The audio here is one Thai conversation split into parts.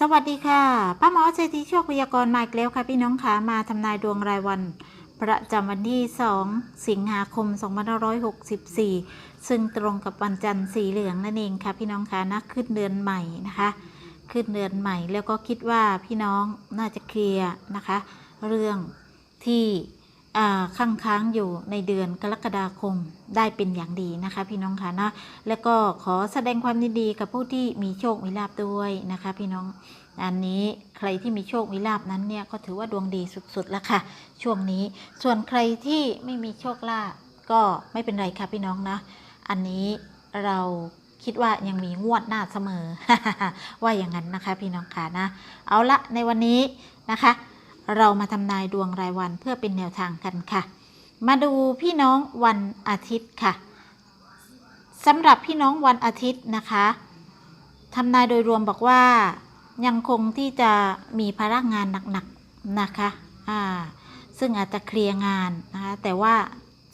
สวัสดีค่ะ ป้าหมอเศรษฐีโชคพยากรณ์มาอีกแล้วค่ะพี่น้องค่ะ มาทำนายดวงรายวัน ประจำวันที่ 2 สิงหาคม 2564 ซึ่งตรงกับวันจันทร์สีเหลืองนั่นเองค่ะ พี่น้องค่ะนะขึ้นเดือนใหม่นะคะ ขึ้นเดือนใหม่แล้วก็คิดว่าพี่น้องน่าจะเคลียร์นะคะ เรื่องที่ ค้างค้างอยู่ในเดือนกรกฎาคมได้เป็นอย่างดีนะคะ พี่น้องคะนะแล้วก็ขอแสดงความยินดีกับผู้ที่มีโชคมีลาบด้วยนะคะ พี่น้องอันนี้ใครที่มีโชคมีลาบนั้นเนี่ยก็ถือว่าดวงดีสุดๆแล้วค่ะ ช่วงนี้ส่วนใครที่ไม่มีโชคลาภก็ไม่เป็นไรค่ะพี่น้องนะ อันนี้เราคิดว่ายังมีงวดหน้าเสมอ ว่าอย่างนั้นนะคะ พี่น้องค่ะนะ เอาละในวันนี้นะคะ เรามาทำนายดวงรายวันเพื่อเป็นแนวทางกันค่ะ มาดูพี่น้องวันอาทิตย์ค่ะสำหรับพี่น้องวันอาทิตย์นะคะทำนายโดยรวมบอกว่ายังคงที่จะมีภาระงานหนักๆนะคะอ่าซึ่งอาจจะเคลียร์งานนะคะแต่ว่า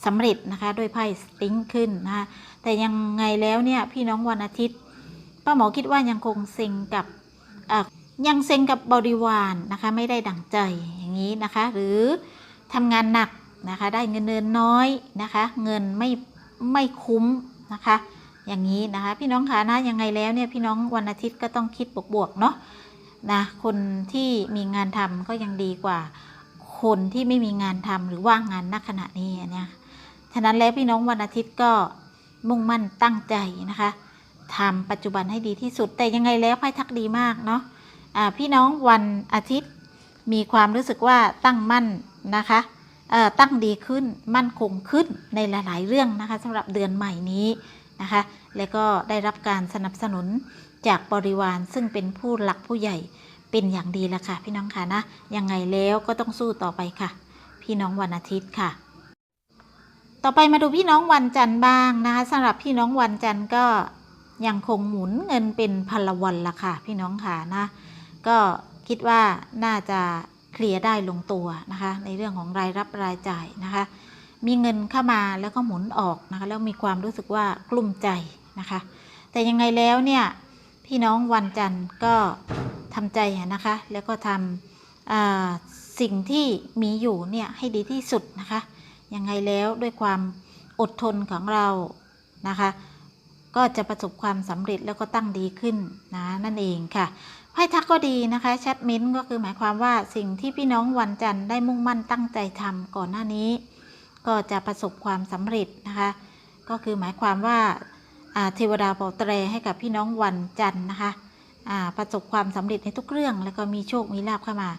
สำเร็จนะคะด้วยไพ่สติงขึ้นนะคะแต่ยังไงแล้วเนี่ยพี่น้องวันอาทิตย์ป้าหมอคิดว่ายังคงเซ็งกับอ่า ยังเซ็งกับบริวารนะคะไม่ได้ดั่งใจอย่างนี้นะคะ หรือทำงานหนักนะคะได้เงินเดือนน้อยนะคะ เงินไม่ไม่คุ้มนะคะ อย่างนี้นะคะ พี่น้องคะนะยังไงแล้วเนี่ยพี่น้องวันอาทิตย์ก็ต้องคิดบวกๆเนาะนะคนที่มีงานทำก็ยังดีกว่า คนที่ไม่มีงานทำหรือว่างงานณขณะนี้เนี่ยฉะนั้นแล้วพี่น้องวันอาทิตย์ก็มุ่งมั่นตั้งใจนะคะทำปัจจุบันให้ดีที่สุดแต่ยังไงแล้วไพ่ทักดีมากเนาะ พี่น้องวันอาทิตย์มีความรู้สึกว่าตั้งมั่นนะคะตั้งดีขึ้นมั่นคงขึ้นในหลาย ๆ เรื่องนะคะสำหรับเดือนใหม่นี้นะคะ และก็ได้รับการสนับสนุนจากบริวารซึ่งเป็นผู้หลักผู้ใหญ่เป็นอย่างดีแล้วค่ะ พี่น้องค่ะนะยังไงแล้วก็ต้องสู้ต่อไปค่ะ พี่น้องวันอาทิตย์ค่ะ ต่อไปมาดูพี่น้องวันจันทร์บ้างนะคะสำหรับพี่น้องวันจันทร์ก็ยังคงหมุนเงินเป็นพลวันละค่ะ พี่น้องค่ะนะ ก็คิดว่าน่าจะเคลียร์ได้ลงตัวนะคะ ในเรื่องของรายรับรายจ่ายนะคะ มีเงินเข้ามาแล้วก็หมุนออกนะคะ แล้วมีความรู้สึกว่ากลุ้มใจนะคะ แต่ยังไงแล้วเนี่ยพี่น้องวันจันทร์ก็ทำใจนะคะ แล้วก็ทำสิ่งที่มีอยู่เนี่ยให้ดีที่สุดนะคะ ยังไงแล้วด้วยความอดทนของเรานะคะ ก็จะประสบความสำเร็จแล้วก็ตั้งดีขึ้นนะนั่นเองค่ะ ไพ่ทักก็ดีนะคะแชทมนต์ก็คือหมายความว่าสิ่งที่พี่น้องวันจันทร์ได้มุ่งมั่นตั้งใจทำก่อนหน้านี้ ก็จะประสบความสำเร็จนะคะ ก็คือหมายความว่าเทวดาเป่าแตรให้กับพี่น้องวันจันทร์นะคะประสบความสำเร็จในทุกเรื่อง แล้วก็มีโชคมีลาภเข้ามา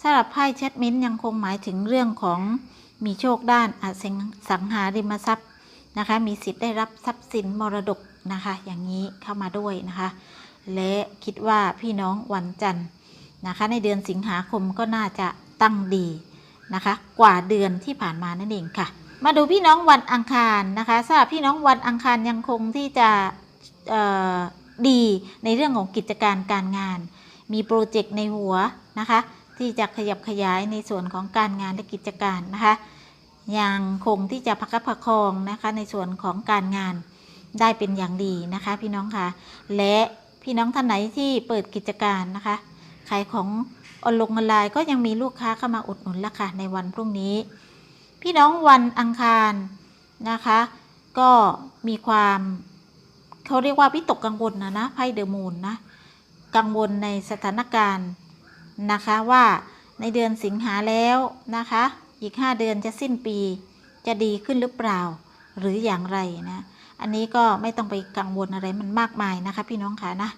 สำหรับไพ่แชทมนต์ยังคงหมายถึงเรื่องของมีโชคด้านอสังสังหาริมทรัพย์นะคะ มีสิทธิ์ได้รับทรัพย์สินมรดกนะคะ อย่างนี้เข้ามาด้วยนะคะ และคิดว่าพี่น้องวันจันทร์นะคะ ในเดือนสิงหาคมก็น่าจะตั้งดีนะคะ กว่าเดือนที่ผ่านมานั่นเองค่ะ มาดูพี่น้องวันอังคารนะคะสำหรับพี่น้องวันอังคารยังคงที่จะดีในเรื่องของกิจการการงาน มีโปรเจกต์ในหัวนะคะ ที่จะขยับขยายในส่วนของการงานและกิจการนะคะยังคงที่จะพักประคองนะคะในส่วนของการงานได้เป็นอย่างดีนะคะ พี่น้องค่ะและ พี่น้องท่านไหนที่เปิดกิจการนะคะ ขายของออนลงออนไลน์ก็ยังมีลูกค้าเข้ามาอุดหนุนละค่ะในวันพรุ่งนี้ พี่น้องวันอังคารนะคะ ก็มีความเขาเรียกว่าวิตกกังวลนะนะไพ่เดอะมูนนะกังวลในสถานการณ์นะคะว่าในเดือนสิงหาแล้วนะคะ อีก 5 เดือนจะสิ้นปีจะดีขึ้นหรือเปล่าหรืออย่างไรนะ อันนี้ก็ไม่ต้องไปกังวลอะไรมันมากมายนะคะ พี่น้องค่ะนะ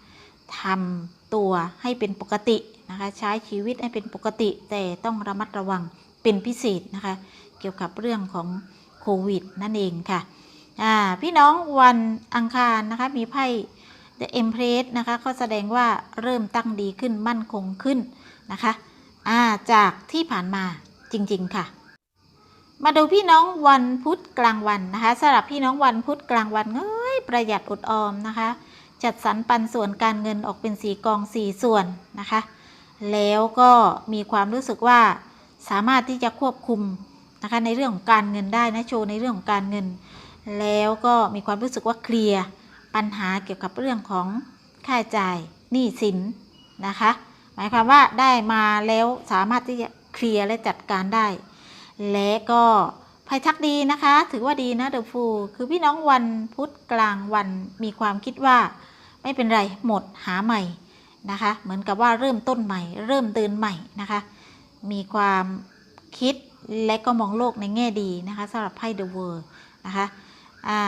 ทำตัวให้เป็นปกตินะคะ ใช้ชีวิตให้เป็นปกติ แต่ต้องระมัดระวังเป็นพิเศษนะคะ เกี่ยวกับเรื่องของโควิดนั่นเองค่ะพี่น้องวันอังคารนะคะ มีไพ่ The Empress นะคะก็แสดงว่าเริ่มตั้งดีขึ้นมั่นคงขึ้นนะคะ จากที่ผ่านมาจริง ๆ ค่ะ มาดูพี่น้องวันพุธกลางวันนะคะสำหรับพี่น้องวันพุธกลางวันเอ้ยประหยัดอดออมนะคะ จัดสรรปันส่วนการเงินออกเป็นสีกองสี่ส่วนนะคะ แล้วก็มีความรู้สึกว่าสามารถที่จะควบคุมนะคะในเรื่องของการเงินได้นะโชว์ในเรื่องของการเงิน แล้วก็มีความรู้สึกว่าเคลียร์ปัญหาเกี่ยวกับเรื่องของค่าใช้จ่ายหนี้สินนะคะ หมายความว่าได้มาแล้วสามารถที่จะเคลียร์และจัดการได้ และก็ไพ่ทักดีนะคะ ถือว่าดีนะเดอะฟูคือพี่น้องวันพุธกลางวันมีความคิดว่า ไม่เป็นไรหมดหาใหม่นะคะ เหมือนกับว่าเริ่มต้นใหม่ เริ่มเดินใหม่นะคะ มีความคิดและก็มองโลกในแง่ดีนะคะสำหรับไพ่เดอะเวิร์นะคะอ่า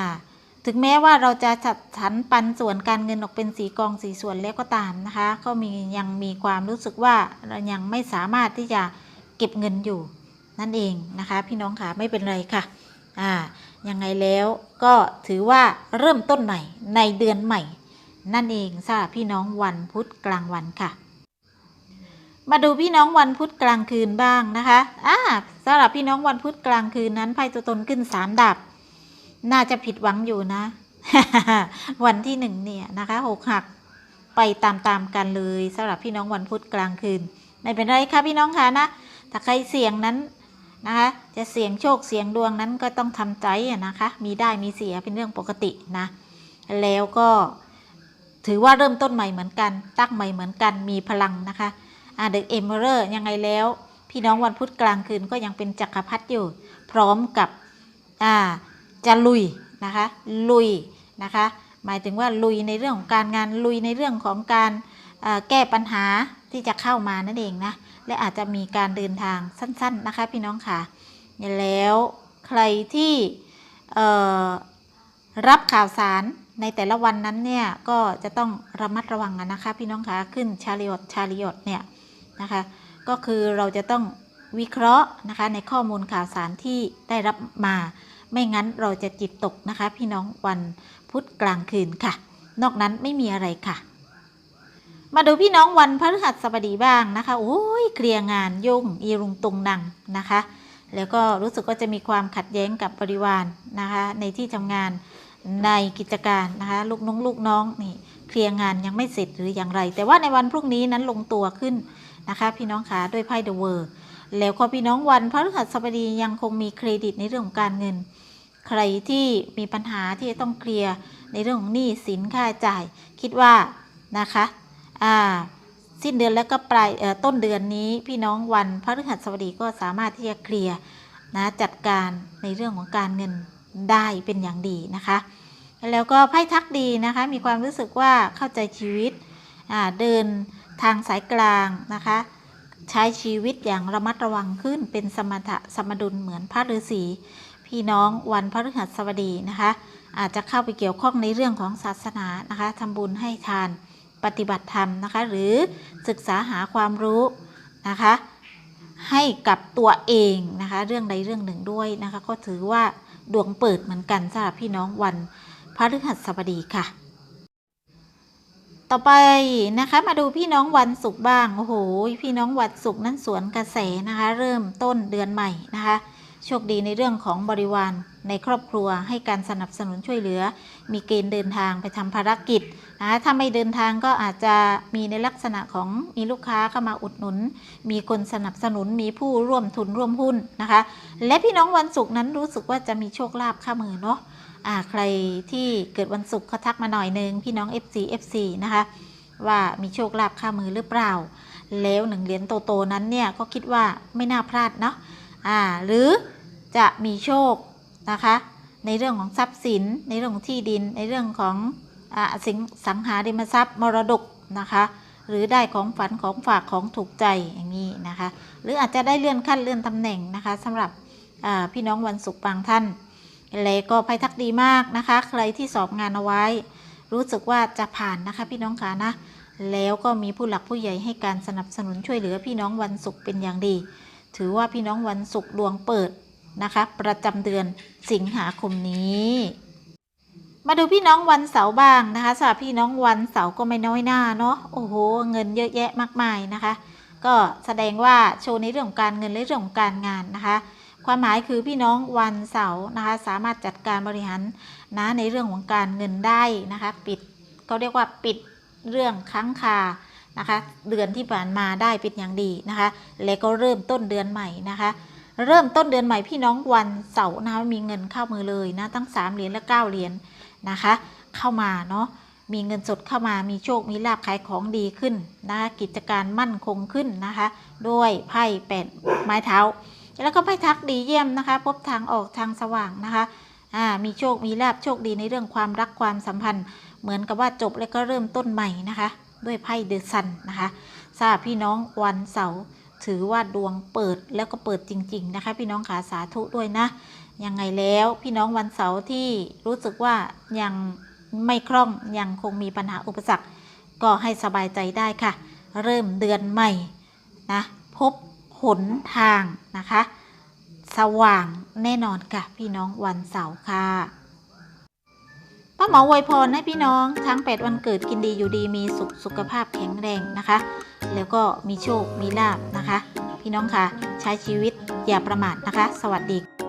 ถึงแม้ว่าเราจะจัดสรรปันส่วนการเงินออกเป็นสีกองสีส่วนแล้วก็ตามนะคะ ก็มียังมีความรู้สึกว่าเรายังไม่สามารถที่จะเก็บเงินอยู่ นั่นเองนะคะพี่น้องค่ะไม่เป็นไรค่ะอ่ายังไงแล้วก็ถือว่าเริ่มต้นใหม่ในเดือนใหม่ นั่นเองสำหรับพี่น้องวันพุธกลางวันค่ะ มาดูพี่น้องวันพุธกลางคืนบ้างนะคะอ่าสำหรับพี่น้องวันพุธกลางคืนนั้นไพ่ตัวตนขึ้นสามดาบน่าจะผิดหวังอยู่นะ วันที่หนึ่งเนี่ยนะคะหกหักไปตามๆกันเลยสำหรับพี่น้องวันพุธกลางคืน ไม่เป็นไรค่ะพี่น้องค่ะนะถ้าใครเสี่ยงนั้น นะคะจะเสี่ยงโชคเสี่ยงดวงนั้นก็ต้องทำใจนะคะมีได้มีเสียเป็นเรื่องปกตินะแล้วก็ถือว่าเริ่มต้นใหม่เหมือนกัน ตั้งใหม่เหมือนกันมีพลังนะคะอ่าเด็กเอมเบอร์ยังไงแล้ว พี่น้องวันพุธกลางคืนก็ยังเป็นจักรพรรดิอยู่ พร้อมกับอ่าจะลุยนะคะลุยนะคะหมายถึงว่าลุยในเรื่องของการงานลุยในเรื่องของการแก้ปัญหา ที่จะเข้ามานั่นเองนะ และอาจจะมีการเดินทางสั้น ๆ นะคะ พี่น้องค่ะแล้วใครที่รับข่าวสารในแต่ละวันนั้นเนี่ยก็จะต้องระมัดระวังนะคะ พี่น้องคะขึ้นชาลิอตชาลิอตเนี่ยนะคะ ก็คือเราจะต้องวิเคราะห์นะคะในข้อมูลข่าวสารที่ได้รับมา ไม่งั้นเราจะจิตตกนะคะ พี่น้องวันพุธกลางคืนค่ะ นอกนั้นไม่มีอะไรค่ะ มาดูพี่น้องวันพฤหัสบดีบ้างนะคะ โอ้ยเคลียร์งานยุ่งอีรุงตุงนังนะคะ แล้วก็รู้สึกว่าจะมีความขัดแย้งกับบริวารนะคะ ในที่ทำงานในกิจการนะคะ ลูกน้องลูกน้องนี่เคลียร์งานยังไม่เสร็จหรืออย่างไร แต่ว่าในวันพรุ่งนี้นั้นลงตัวขึ้นนะคะ พี่น้องคะด้วยไพ่เดอะเวอร์แล้วก็พี่น้องวันพฤหัสบดียังคงมีเครดิตในเรื่องของการเงิน ใครที่มีปัญหาที่จะต้องเคลียร์ในเรื่องของหนี้สินค่าใช้จ่าย คิดว่านะคะ อ่าสิ้นเดือนแล้วก็ปลายต้นเดือนนี้พี่น้องวันพฤหัสบดีก็สามารถที่จะเคลียร์นะจัดการในเรื่องของการเงินได้เป็นอย่างดีนะคะ แล้วก็ไพ่ทักดีนะคะ มีความรู้สึกว่าเข้าใจชีวิตเดินทางสายกลางนะคะ ใช้ชีวิตอย่างระมัดระวังขึ้นเป็นสมถะสมดุลเหมือนพระฤาษีพี่น้องวันพฤหัสบดีนะคะ อาจจะเข้าไปเกี่ยวข้องในเรื่องของศาสนานะคะทำบุญให้ทาน ปฏิบัติธรรมนะคะ หรือศึกษาหาความรู้นะคะ ให้กับตัวเองนะคะ เรื่องใดเรื่องหนึ่งด้วยนะคะ ก็ถือว่าดวงเปิดเหมือนกันสำหรับพี่น้องวันพฤหัสบดีค่ะ ต่อไปนะคะมาดูพี่น้องวันศุกร์บ้างโอ้โหพี่น้องวันศุกร์นั้นสวนกระแสนะคะ เริ่มต้นเดือนใหม่นะคะโชคดีในเรื่องของบริวารในครอบครัวให้การสนับสนุนช่วยเหลือ มีเกณฑ์เดินทางไปทำภารกิจ นะถ้าไม่เดินทางก็อาจจะมีในลักษณะของมีลูกค้าเข้ามาอุดหนุน มีคนสนับสนุน มีผู้ร่วมทุนร่วมหุ้นนะคะ และพี่น้องวันศุกร์นั้นรู้สึกว่าจะมีโชคลาภเข้ามือเนาะอ่าใครที่เกิดวันศุกร์เขาทักมาหน่อยนึงพี่น้อง FC FC นะคะว่ามีโชคลาภเข้ามือหรือเปล่า แล้วหนึ่งเหรียญโตๆนั้นเนี่ยก็คิดว่าไม่น่าพลาดเนาะอ่าหรือจะมีโชคนะคะ ในเรื่องของทรัพย์สิน ในเรื่องของที่ดิน ในเรื่องของ สิงสังหาริมทรัพย์มรดกนะคะ หรือได้ของฝันของฝากของถูกใจอย่างนี้นะคะ หรืออาจจะได้เลื่อนขั้นเลื่อนตำแหน่งนะคะสำหรับพี่น้องวันศุกร์บางท่านแล้วก็ไพ่ทักดีมากนะคะ ใครที่สอบงานเอาไว้ รู้สึกว่าจะผ่านนะคะ พี่น้องคะนะแล้วก็มีผู้หลักผู้ใหญ่ให้การสนับสนุนช่วยเหลือพี่น้องวันศุกร์เป็นอย่างดี ถือว่าพี่น้องวันศุกร์ดวงเปิดนะคะ ประจำเดือนสิงหาคมนี้ มาดูพี่น้องวันเสาร์บ้างนะคะสำหรับพี่น้องวันเสาร์ก็ไม่น้อยหน้าเนาะโอ้โห เงินเยอะแยะมากมายนะคะ ก็แสดงว่าโชว์ในเรื่องของการเงินและเรื่องของการงานนะคะ ความหมายคือพี่น้องวันเสาร์นะคะ สามารถจัดการบริหารนะในเรื่องของการเงินได้นะคะ ปิดเขาเรียกว่าปิดเรื่องค้างคานะคะเดือนที่ผ่านมาได้เป็นอย่างดีนะคะ แล้วก็เริ่มต้นเดือนใหม่นะคะ เริ่มต้นเดือนใหม่พี่น้องวันเสาร์นะคะมีเงินเข้ามือเลยนะตั้ง3เหรียญและ9เหรียญ นะคะ เข้ามาเนาะมีเงินสดเข้ามามีโชคมีลาบขายของดีขึ้นนะคะกิจการมั่นคงขึ้นนะคะ ด้วยไพ่แปดไม้เท้า แล้วก็ไพ่ทักดีเยี่ยมนะคะ พบทางออกทางสว่างนะคะอ่ามีโชคมีลาบโชคดีในเรื่องความรักความสัมพันธ์ เหมือนกับว่าจบแล้วก็เริ่มต้นใหม่นะคะ ด้วยไพ่เดอะซันนะคะทราบพี่น้องวันเสาร์ถือว่าดวงเปิดแล้วก็เปิดจริง ๆ นะคะ พี่น้องขาสาธุด้วยนะ ยังไงแล้วพี่น้องวันเสาร์ที่รู้สึกว่ายังไม่คล่องยังคงมีปัญหาอุปสรรค ก็ให้สบายใจได้ค่ะ เริ่มเดือนใหม่นะพบหนทางนะคะ สว่างแน่นอนค่ะ พี่น้องวันเสาร์ค่ะป้าหมออวยพรให้พี่น้องทั้ง 8 วันเกิดกินดีอยู่ดีมีสุขสุขภาพแข็งแรงนะคะ แล้วก็มีโชคมีลาบนะคะ พี่น้องค่ะ ใช้ชีวิตอย่าประมาทนะคะ สวัสดี